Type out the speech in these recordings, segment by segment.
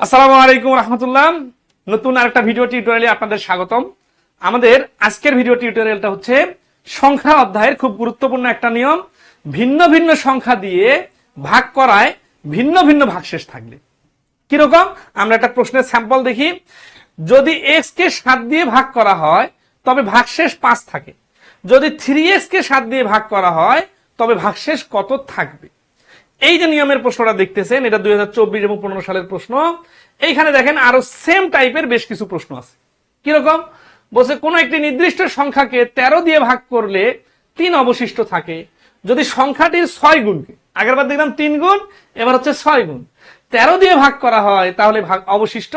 আসসালামু আলাইকুম রহমতুল্লাহ। নতুন আরেকটা ভিডিও টিউটোরিয়ালে আপনাদের স্বাগতম। আমাদের আজকের ভিডিও টিউটোরিয়ালটা হচ্ছে সংখ্যা অধ্যায়ের খুব গুরুত্বপূর্ণ একটা নিয়ম। ভিন্ন ভিন্ন সংখ্যা দিয়ে ভাগ করায় ভিন্ন ভিন্ন ভাগশেষ থাকলে কীরকম? আমরা একটা প্রশ্নের স্যাম্পল দেখি। যদি এক্স কে সাত দিয়ে ভাগ করা হয়, তবে ভাগশেষ পাঁচ থাকে। যদি থ্রি এক্স কে সাত দিয়ে ভাগ করা হয়, তবে ভাগশেষ কত থাকবে? এই যে নিয়মের প্রশ্নটা দেখতেছেন, এটা দুই হাজার চব্বিশ এবং পনেরো সালের প্রশ্ন। এইখানে দেখেন আরও সেম টাইপের বেশ কিছু প্রশ্ন আছে। কীরকম? বলছে, কোন একটি নির্দিষ্ট সংখ্যাকে তেরো দিয়ে ভাগ করলে তিন অবশিষ্ট থাকে। যদি সংখ্যাটির ছয় গুণকে আগের বার দেখলাম তিন গুণ, এবার হচ্ছে ছয় গুণ। তেরো দিয়ে ভাগ করা হয়, তাহলে ভাগ অবশিষ্ট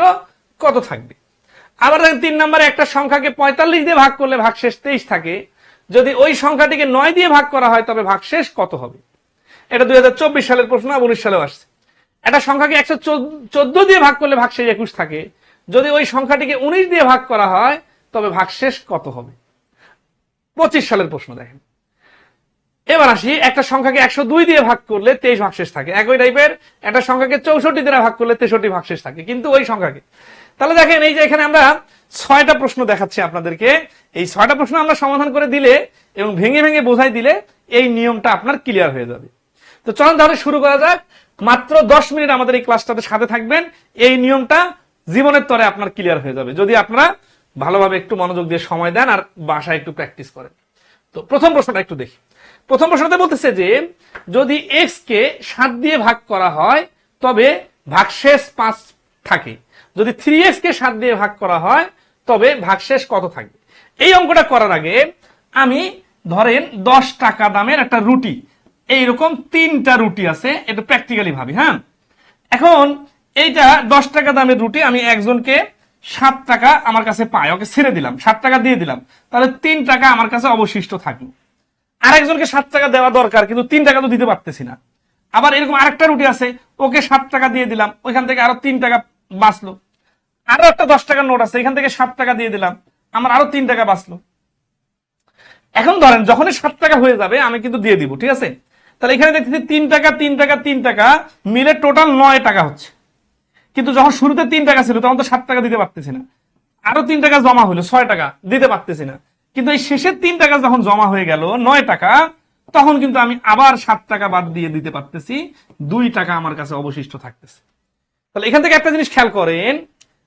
কত থাকবে? আবার দেখেন তিন নম্বরে একটা সংখ্যাকে পঁয়তাল্লিশ দিয়ে ভাগ করলে ভাগশেষ তেইশ থাকে। যদি ওই সংখ্যাটিকে নয় দিয়ে ভাগ করা হয়, তবে ভাগশেষ কত হবে? এটা দুই হাজার চব্বিশ সালের প্রশ্ন আর উনিশ সালেও আসছে। একটা সংখ্যাকে একশো চোদ্দ দিয়ে ভাগ করলে ভাগশেষ একুশ থাকে। যদি ওই সংখ্যাটিকে উনিশ দিয়ে ভাগ করা হয়, তবে ভাগশেষ কত হবে? পঁচিশ সালের প্রশ্ন দেখেন। এবার আসি, একটা সংখ্যাকে একশো দুই দিয়ে ভাগ করলে তেইশ ভাগশেষ থাকে। একই টাইপের, একটা সংখ্যাকে চৌষট্টি দিয়ে ভাগ করলে তেষট্টি ভাগশেষ থাকে। কিন্তু ওই সংখ্যাকে, তাহলে দেখেন এই যে এখানে আমরা ছয়টা প্রশ্ন দেখাচ্ছি আপনাদেরকে। এই ছয়টা প্রশ্ন আমরা সমাধান করে দিলে এবং ভেঙে ভেঙে বোঝাই দিলে এই নিয়মটা আপনার ক্লিয়ার হয়ে যাবে। তো চলুন তাহলে শুরু করা যাক। মাত্র দশ মিনিট আমাদের এই ক্লাসটাতে সাথে থাকবেন। এই নিয়মটা জীবনের তরে আপনার ক্লিয়ার হয়ে যাবে। যদি আপনারা ভালোভাবে একটু মনোযোগ দিয়ে সময় দেন আর বাসায় একটু প্র্যাকটিস করেন। তো প্রথম প্রশ্নটা একটু দেখি। প্রথম প্রশ্নতে বলতেছে যে, যদি এক্স কে সাত দিয়ে ভাগ করা হয়, তবে ভাগশেষ পাঁচ থাকে। যদি থ্রি এক্স কে সাত দিয়ে ভাগ করা হয়, তবে ভাগশেষ কত থাকবে? এই অঙ্কটা করার আগে আমি ধরেন দশ টাকা দামের একটা রুটি এইরকম তিনটা রুটি আছে, এটা প্র্যাকটিক্যালি ভাবি হ্যাঁ? এখন এইটা দশ টাকা দামের রুটি, আমি একজনকে সাত টাকা আমার কাছে পাই ওকে ছেড়ে দিলাম, সাত টাকা দিয়ে দিলাম। তাহলে তিন টাকা আমার কাছে অবশিষ্ট থাকল। আরেকজনকে সাত টাকা দেওয়া দরকার, কিন্তু তিন টাকা তো দিতে পারতেছি না। আবার এরকম আরেকটা রুটি আছে, ওকে সাত টাকা দিয়ে দিলাম, ওইখান থেকে আরও তিন টাকা বাঁচলো। আরও একটা দশ টাকার নোট আছে, এখান থেকে সাত টাকা দিয়ে দিলাম, আমার আরও তিন টাকা বাঁচলো। এখন ধরেন, যখনই সাত টাকা হয়ে যাবে, আমি কিন্তু দিয়ে দিব, ঠিক আছে? তাহলে এখানে দেখতেছি তিন টাকা তিন টাকা তিন টাকা মিলে টোটাল নয় টাকা হচ্ছে। কিন্তু যখন শুরুতে তিন টাকা ছিল, তখন তো সাত টাকা দিতে পারতেছি না। আরও তিন টাকা জমা হলো, ছয় টাকা দিতে পারতেছি না। কিন্তু এই শেষের তিন টাকা যখন জমা হয়ে গেল, নয় টাকা, তখন কিন্তু আমি আবার সাত টাকা বাদ দিয়ে দিতে পারতেছি। দুই টাকা আমার কাছে অবশিষ্ট থাকতেছে। তাহলে এখান থেকে একটা জিনিস খেয়াল করেন,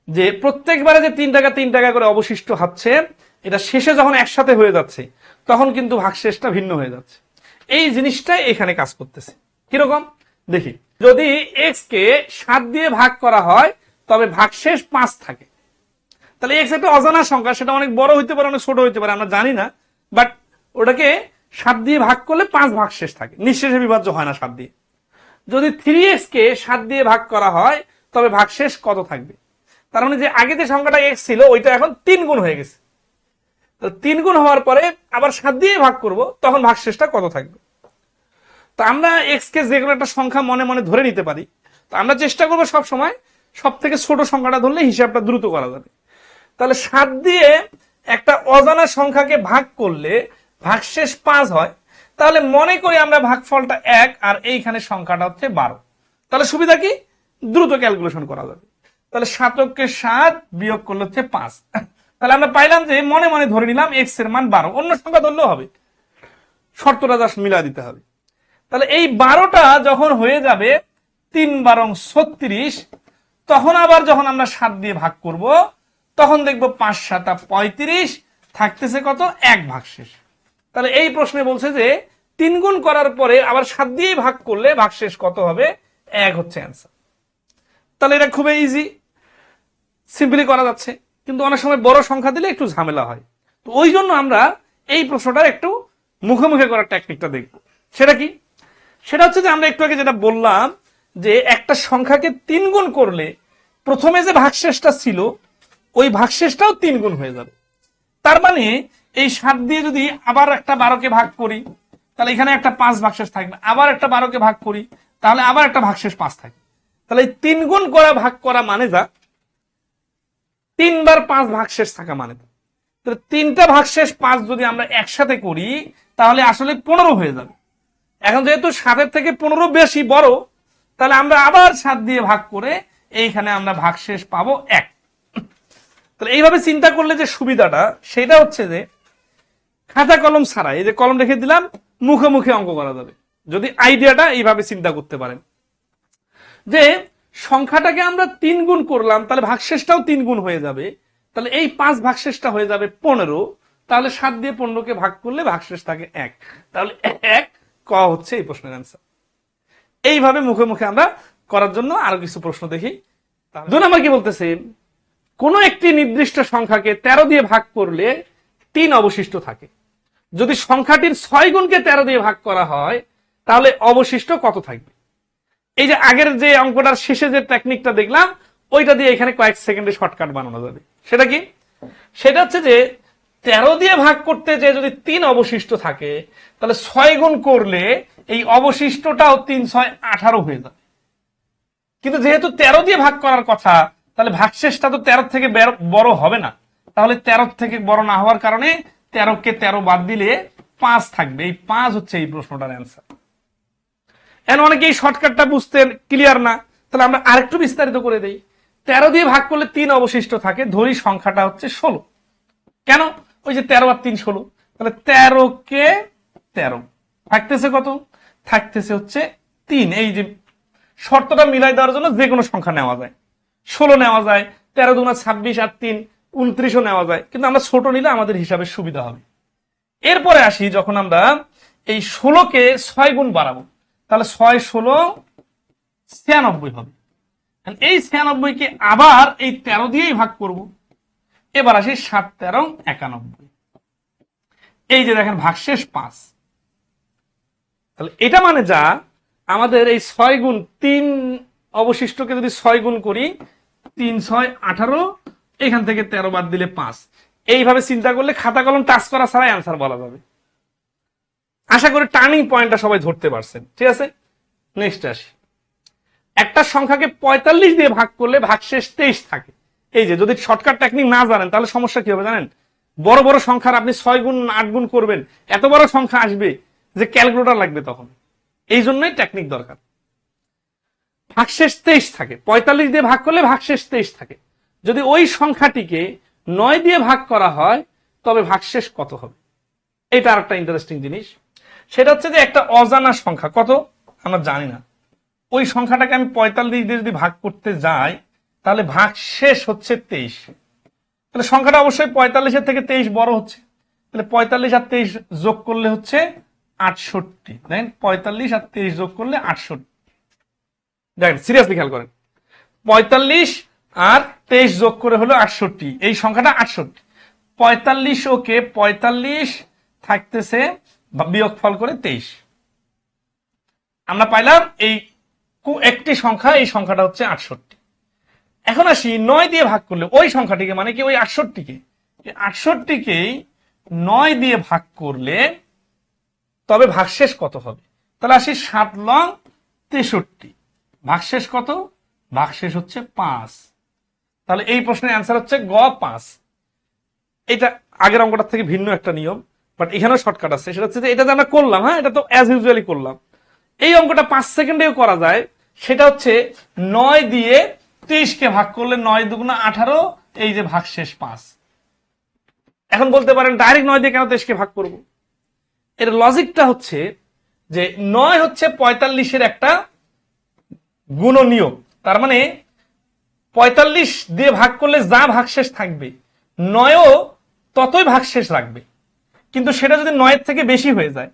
যে প্রত্যেকবারে যে তিন টাকা তিন টাকা করে অবশিষ্ট হচ্ছে, এটা শেষে যখন একসাথে হয়ে যাচ্ছে, তখন কিন্তু ভাগ ভাগশেষটা ভিন্ন হয়ে যাচ্ছে। এই জিনিসটাই এখানে কাজ করতেছে। কীরকম? দেখি। যদি এক্স কে সাত দিয়ে ভাগ করা হয়, তবে ভাগশেষ পাঁচ থাকে। তাহলে এক্স একটা অজানা সংখ্যা, সেটা অনেক বড় হইতে পারে, অনেক ছোট হইতে পারে, আমরা জানি না। বাট ওটাকে সাত দিয়ে ভাগ করলে পাঁচ ভাগ শেষ থাকে। নিঃশেষে বিভাজ্য হয় না সাত দিয়ে। যদি থ্রি এক্স কে সাত দিয়ে ভাগ করা হয়, তবে ভাগশেষ কত থাকবে? তার মানে যে আগে যে সংখ্যাটা এক্স ছিল, ওইটা এখন তিন গুণ হয়ে গেছে। তিন গুণ হওয়ার পরে আবার সাত দিয়ে ভাগ করব, তখন ভাগশেষটা কত থাকবে? তো আমরা এক্স কে যে কোনো একটা সংখ্যা মনে মনে ধরে নিতে পারি। তো আমরা চেষ্টা করব সব সময় সব থেকে ছোট সংখ্যাটা ধরলে হিসাবটা দ্রুত করা যাবে। তাহলে সাত দিয়ে একটা অজানা সংখ্যাকে ভাগ করলে ভাগশেষ পাঁচ হয়। তাহলে মনে করি আমরা ভাগফলটা এক আর এইখানে সংখ্যাটা হচ্ছে বারো। তাহলে সুবিধা কি? দ্রুত ক্যালকুলেশন করা যাবে। তাহলে সাতককে সাত বিয়োগ করলে হচ্ছে পাঁচ। তাহলে আমরা পাইলাম যে মনে মনে ধরে নিলাম এক্সের মান বারো। অন্য সংখ্যা ধরলেও হবে। শর্তটা জাস্ট মিলা দিতে হবে। তাহলে এই বারোটা যখন হয়ে যাবে তিন বারং ছত্রিশ, তখন আবার যখন আমরা সাত দিয়ে ভাগ করব, তখন দেখব পাঁচ সাতা পঁয়ত্রিশ, থাকতেছে কত? এক ভাগ শেষ তাহলে এই প্রশ্নে বলছে যে তিন গুণ করার পরে আবার সাত দিয়ে ভাগ করলে ভাগশেষ কত হবে? এক হচ্ছে অ্যান্সার তাহলে এটা খুবই ইজি সিম্পলি করা যাচ্ছে। কিন্তু অনেক সময় বড় সংখ্যা দিলে একটু ঝামেলা হয়। তো ওই জন্য আমরা এই প্রশ্নটার একটু মুখে মুখে করার টেকনিকটা দেখব। সেটা কি? সেটা হচ্ছে যে আমরা একটু আগে যেটা বললাম যে একটা সংখ্যাকে তিন গুণ করলে প্রথমে যে ভাগশেষটা ছিল, ওই ভাগশেষটাও তিন গুণ হয়ে যাবে। তার মানে এই সাত দিয়ে যদি আবার একটা বারোকে ভাগ করি, তাহলে এখানে একটা পাঁচ ভাগশেষ থাকবে। আবার একটা বারোকে ভাগ করি, তাহলে আবার একটা ভাগশেষ পাঁচ থাকবে। তাহলে এই তিন গুণ করা ভাগ করা মানে যা? তিনবার পাঁচ ভাগশেষ থাকা মানে। তাহলে তিনটা ভাগশেষ পাঁচ যদি আমরা একসাথে করি, তাহলে আসলে পনেরো হয়ে যাবে। এখন যেহেতু সাতের থেকে পনেরো বেশি বড়, তাহলে আমরা আবার সাত দিয়ে ভাগ করে এইখানে আমরা ভাগশেষ পাবো এক। তাহলে এইভাবে চিন্তা করলে যে সুবিধাটা, সেটা হচ্ছে যে খাতা কলম ছাড়া এই যে কলম রেখে দিলাম, মুখে মুখে অঙ্ক করা যাবে। যদি আইডিয়াটা এইভাবে চিন্তা করতে পারেন। যে সংখ্যাটাকে আমরা তিন গুণ করলাম, তাহলে ভাগশেষটাও তিন গুণ হয়ে যাবে। তাহলে এই পাঁচ ভাগশেষটা হয়ে যাবে পনেরো, তাহলে সাত দিয়ে পনেরোকে ভাগ করলে ভাগশেষ থাকে এক। তাহলে এক ক হচ্ছে এই প্রশ্নের অ্যান্সার এইভাবে মুখে মুখে আমরা করার জন্য আরও কিছু প্রশ্ন দেখি। দুই নম্বর কি বলতেছে? কোনো একটি নির্দিষ্ট সংখ্যাকে তেরো দিয়ে ভাগ করলে তিন অবশিষ্ট থাকে। যদি সংখ্যাটির ছয় গুণকে তেরো দিয়ে ভাগ করা হয়, তাহলে অবশিষ্ট কত থাকবে? এই যে আগের যে অঙ্কটার শেষে যে টেকনিকটা দেখলাম, ওইটা দিয়ে এখানে কয়েক সেকেন্ডে শর্টকাট বানানো যাবে। সেটা কি? সেটা হচ্ছে যে, তেরো দিয়ে ভাগ করতে যে যদি তিন অবশিষ্ট থাকে, তাহলে ছয় গুণ করলে এই অবশিষ্টটাও তিন, ছয়, আঠারো হয়ে যাবে। কিন্তু যেহেতু তেরো দিয়ে ভাগ করার কথা, তাহলে ভাগশেষটা তো তেরো থেকে বড় হবে না। তাহলে তেরো থেকে বড় না হওয়ার কারণে তেরোকে তেরো বাদ দিলে পাঁচ থাকবে। এই পাঁচ হচ্ছে এই প্রশ্নটার অ্যান্সার এখন অনেকে এই শর্টকাটটা বুঝতে ক্লিয়ার না। তাহলে আমরা আরেকটু বিস্তারিত করে দেই। তেরো দিয়ে ভাগ করলে তিন অবশিষ্ট থাকে। ধরি সংখ্যাটা হচ্ছে ষোলো। কেন? ওই যে তেরো আর তিন ষোলো। তাহলে তেরো কে তেরো? থাকতেছে কত? থাকতেছে হচ্ছে তিন। এই যে শর্তটা মিলাই দেওয়ার জন্য যে কোনো সংখ্যা নেওয়া যায়। ষোলো নেওয়া যায়, তেরো দুগুণা ছাব্বিশ আর তিন, উনত্রিশও নেওয়া যায়। কিন্তু আমরা ছোট নিলে আমাদের হিসাবে সুবিধা হবে। এরপরে আসি যখন আমরা এই ষোলোকে ছয় গুণ বাড়াবো। তাহলে ছয় ষোলো ছিয়ানব্বই হবে। এই ছিয়ানব্বইকে আবার এই তেরো দিয়েই ভাগ করব। এবার আসি সাত তেরো একানব্বই। এই যে দেখেন ভাগশেষ পাঁচ। তাহলে এটা মানে যা, আমাদের এই ছয় গুণ তিন অবশিষ্টকে যদি ছয় গুণ করি, তিন ছয় আঠারো, এখান থেকে তেরো বাদ দিলে পাঁচ। এইভাবে চিন্তা করলে খাতা কলম টাচ করা ছাড়াই আনসার বলা যাবে। আশা করি টার্নিং পয়েন্টটা সবাই ধরতে পারছেন। ঠিক আছে? নেক্সট আসি। একটা সংখ্যাকে পঁয়তাল্লিশ দিয়ে ভাগ করলে ভাগশেষ তেইশ থাকে। এই যে, যদি শর্টকাট টেকনিক না জানেন, তাহলে সমস্যা কি হবে জানেন? বড় বড় সংখ্যার আপনি ছয় গুণ, আট গুণ করবেন। এত বড় সংখ্যা আসবে যে ক্যালকুলেটর লাগবে তখন। এই জন্যই টেকনিক দরকার। ভাগশেষ তেইশ থাকে। পঁয়তাল্লিশ দিয়ে ভাগ করলে ভাগশেষ তেইশ থাকে। যদি ওই সংখ্যাটিকে নয় দিয়ে ভাগ করা হয়, তবে ভাগশেষ কত হবে? এটা আর একটা ইন্টারেস্টিং জিনিস। সেটা হচ্ছে যে একটা অজানা সংখ্যা। কত? আমরা জানি না। ওই সংখ্যাটাকে আমি পঁয়তাল্লিশ দিয়ে যদি ভাগ করতে যাই, তাহলে ভাগ শেষ হচ্ছে তেইশ। তাহলে সংখ্যাটা অবশ্যই পঁয়তাল্লিশের থেকে তেইশ বড় হচ্ছে। তাহলে পঁয়তাল্লিশ আর তেইশ যোগ করলে হচ্ছে আটষট্টি। দেখেন পঁয়তাল্লিশ আর তেইশ যোগ করলে আটষট্টি। দেখেন সিরিয়াসলি খেয়াল করেন। পঁয়তাল্লিশ আর তেইশ যোগ করে হলো আটষট্টি। এই সংখ্যাটা আটষট্টি। পঁয়তাল্লিশ ওকে পঁয়তাল্লিশ থাকতেছে বা বিয়োগফল করে তেইশ। আমরা পাইলাম এই একটি সংখ্যা, এই সংখ্যাটা হচ্ছে আটষট্টি। এখন আসি নয় দিয়ে ভাগ করলে, ওই সংখ্যাটিকে মানে কি ওই আটষট্টিকে? আটষট্টিকেই নয় দিয়ে ভাগ করলে তবে ভাগশেষ কত হবে? তাহলে আসি সাত লং তেষট্টি। ভাগশেষ কত? ভাগশেষ হচ্ছে পাঁচ। তাহলে এই প্রশ্নের অ্যান্সার হচ্ছে গ পাঁচ। এটা আগের অঙ্কটার থেকে ভিন্ন একটা নিয়ম। বাট এখানেও শর্টকাট আছে। সেটা হচ্ছে যে এটা যে আমরা করলাম হ্যাঁ এটা তো অ্যাজ ইউজুয়ালি করলাম। এই অঙ্কটা পাঁচ সেকেন্ডেও করা যায়। সেটা হচ্ছে নয় দিয়ে তেইশকে ভাগ করলে নয় দুগুণা আঠারো, এই যে ভাগ শেষ পাঁচ। এখন বলতে পারেন ডাইরেক্ট নয় দিয়ে কেন তেইশকে ভাগ করব? এর লজিকটা হচ্ছে যে নয় হচ্ছে পঁয়তাল্লিশের একটা গুণনীয় তার মানে পঁয়তাল্লিশ দিয়ে ভাগ করলে যা ভাগশেষ থাকবে, নয়ও ততই ভাগশেষ রাখবে। কিন্তু সেটা যদি নয়ের থেকে বেশি হয়ে যায়।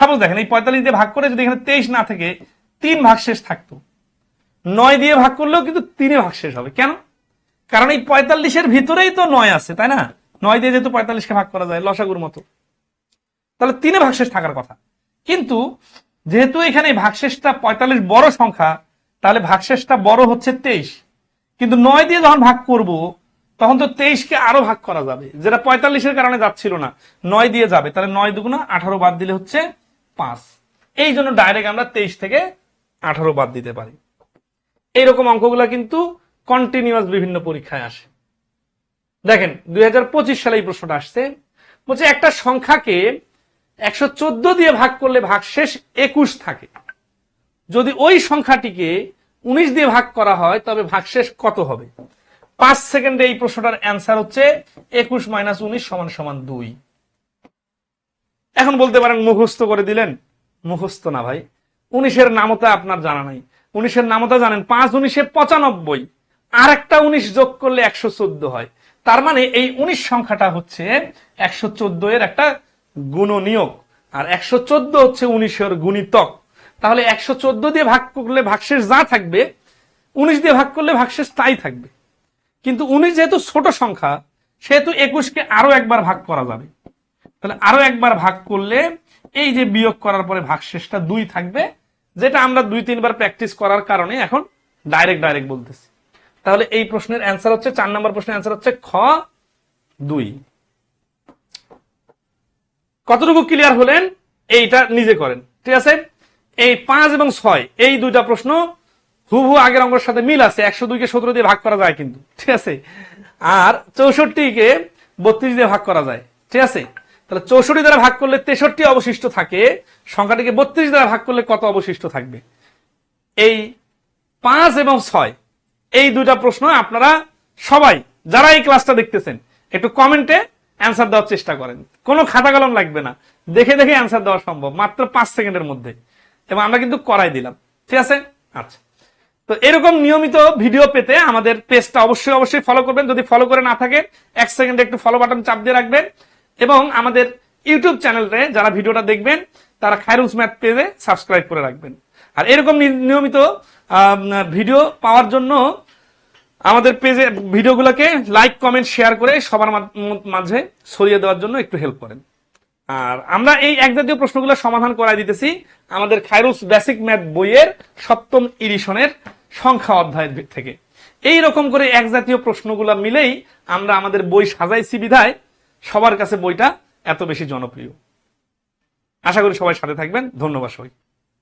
সাপোজ দেখেন, এই পঁয়তাল্লিশ দিয়ে ভাগ করে যদি এখানে তেইশ না থেকে, তিন ভাগশেষ থাকতো। নয় দিয়ে ভাগ করলেও কিন্তু তিনে ভাগশেষ হবে। কেন? কারণ এই পঁয়তাল্লিশের ভিতরেই তো নয় আছে, তাই না? নয় দিয়ে যেহেতু পঁয়তাল্লিশকে ভাগ করা যায়, লসাগুর মতো। তাহলে তিনে ভাগশেষ থাকার কথা। কিন্তু যেহেতু এখানে ভাগশেষটা পঁয়তাল্লিশ বড় সংখ্যা, তাহলে ভাগশেষটা বড় হচ্ছে তেইশ। কিন্তু নয় দিয়ে যখন ভাগ করব তখন তো তেইশকে আরও ভাগ করা যাবে। যেটা পঁয়তাল্লিশের কারণে যাচ্ছিল না, নয় দিয়ে যাবে। তাহলে নয় দুগুণা আঠারো বাদ দিলে হচ্ছে পাঁচ। এই জন্য ডাইরেক্ট আমরা তেইশ থেকে আঠারো বাদ দিতে পারি। এইরকম অঙ্কগুলা কিন্তু কন্টিনিউয়াস বিভিন্ন পরীক্ষায় আসে। দেখেন, দুই হাজার পঁচিশ সালে এই প্রশ্নটা আসছে। বলছে, একটা সংখ্যাকে একশো চোদ্দ দিয়ে ভাগ করলে ভাগশেষ একুশ থাকে। যদি ওই সংখ্যাটিকে উনিশ দিয়ে ভাগ করা হয়, তবে ভাগশেষ কত হবে? পাঁচ সেকেন্ডে এই প্রশ্নটার অ্যান্সার হচ্ছে একুশ মাইনাস উনিশ সমান সমান দুই। এখন বলতে পারেন মুখস্থ করে দিলেন। মুখস্থ না ভাই। উনিশের নামতা আপনার জানা নাই। উনিশের নামতা জানেন পাঁচ উনিশে পঁচানব্বই। আর একটা উনিশ যোগ করলে একশো চোদ্দ হয়। তার মানে এই উনিশ সংখ্যাটা হচ্ছে একশো চোদ্দ এর একটা গুণনীয়ক। আর একশো চোদ্দ হচ্ছে উনিশের গুণিতক। তাহলে একশো চোদ্দ দিয়ে ভাগ করলে ভাগশেষ যা থাকবে, উনিশ দিয়ে ভাগ করলে ভাগশেষ তাই থাকবে। কিন্তু উনিশ যেহেতু ছোট সংখ্যা, সেহেতু একুশকে আরও একবার ভাগ করা যাবে। তাহলে আরও একবার ভাগ করলে এই যে বিয়োগ করার পরে ভাগশেষটা দুই থাকবে, যেটা আমরা দুই, তিনবার প্র্যাকটিস করার কারণে এখন ডাইরেক্ট ডাইরেক্ট বলতেছি। তাহলে এই প্রশ্নের অ্যান্সার হচ্ছে, চার নম্বর প্রশ্নের অ্যান্সার হচ্ছে খ, দুই। কতটুকু ক্লিয়ার হলেন? এইটা নিজে করেন। ঠিক আছে? এই পাঁচ এবং ছয়, এই দুইটা প্রশ্ন হুবহু আগের অঙ্কের সাথে মিল আছে, একশো দুইকে সতেরো দিয়ে ভাগ করা যায় কিন্তু, ঠিক আছে? আর চৌষট্টিকে বত্রিশ দিয়ে ভাগ করা যায়, ঠিক আছে? তাহলে চৌষট্টি দ্বারা ভাগ করলে তেষট্টি অবশিষ্ট থাকে, সংখ্যাটিকে বত্রিশ দ্বারা ভাগ করলে কত অবশিষ্ট থাকবে? এই পাঁচ এবং ছয়, এই দুইটা প্রশ্ন আপনারা সবাই যারা এই ক্লাসটা দেখতেছেন, একটু কমেন্টে অ্যান্সার দেওয়ার চেষ্টা করেন। কোনো খাতা কলম লাগবে না। দেখে দেখে অ্যান্সার দেওয়া সম্ভব, মাত্র পাঁচ সেকেন্ডের মধ্যে। এবং আমরা কিন্তু করাই দিলাম, ঠিক আছে? আচ্ছা। তো এরকম নিয়মিত ভিডিও পেতে আমাদের পেজটা অবশ্যই অবশ্যই ফলো করবেন। যদি ফলো করে না থাকে এক সেকেন্ডে একটু ফলো বাটন চাপ দিয়ে রাখবেন এবং আমাদের ইউটিউব চ্যানেলে যারা ভিডিওটা দেখবেন, তারা খায়রুস ম্যাথ পেজে সাবস্ক্রাইব করে রাখবেন। আর এরকম নিয়মিত ভিডিও পাওয়ার জন্য আমাদের পেজে ভিডিওগুলোকে লাইক কমেন্ট শেয়ার করে সবার মাঝে ছড়িয়ে দেওয়ার জন্য একটু হেল্প করেন। আর আমরা এই এক জাতীয় প্রশ্নগুলো সমাধান করাই দিতেছি। আমাদের খাইরুস বেসিক ম্যাথ বইয়ের সপ্তম ইডিশনের সংখ্যা অধ্যায়ের দিক থেকে। এই রকম করে এক জাতীয় প্রশ্নগুলো মিলেই আমরা আমাদের বই সাজাইছি বিধায় সবার কাছে বইটা এত বেশি জনপ্রিয়। আশা করি সবাই সাথে থাকবেন। ধন্যবাদ সবাই